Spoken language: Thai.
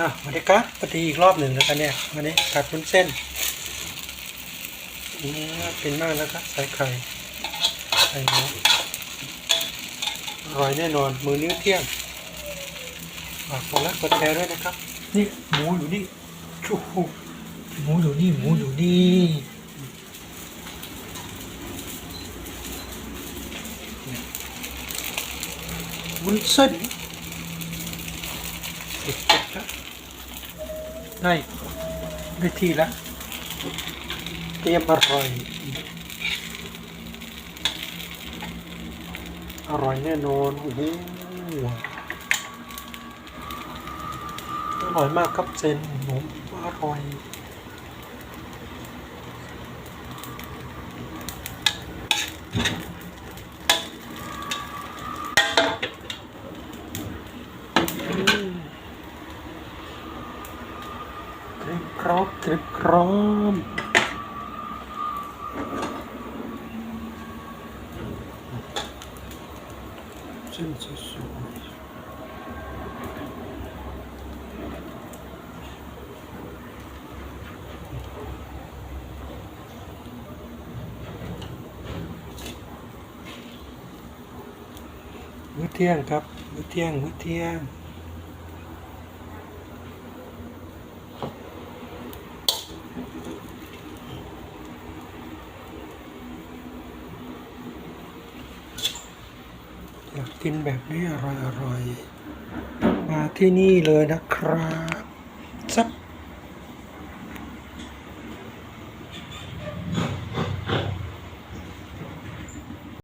อะวัสดีครับปฏิอีกรอบหนึ่งแล้วกันเนี่ยวันนี้ผัดวุ้นเส้นอืมน่ากินมากแล้วครับใส่ไข่ใส่หมูอร่อยแน่นอนมือนิ้วเที่ยงฝากกดไลค์กดแชร์ด้วยนะครับ นี่หมูอยู่นี่ชูหมูอยู่นี่หมูอยู่นี่วุ้นเส้นเสร็จแล้ว ได้ได้ที่แล้วเตรียมอร่อย อร่อยแน่นอนโอ้โหอร่อยมากครับเซนหนมอร่อย กริบกรอบกริบกรอบเส้นสวยๆมื้อเที่ยงครับ มื้อเที่ยง มื้อเที่ยง อยากกินแบบนี้อร่อยอร่อยมาที่นี่เลยนะครับซับ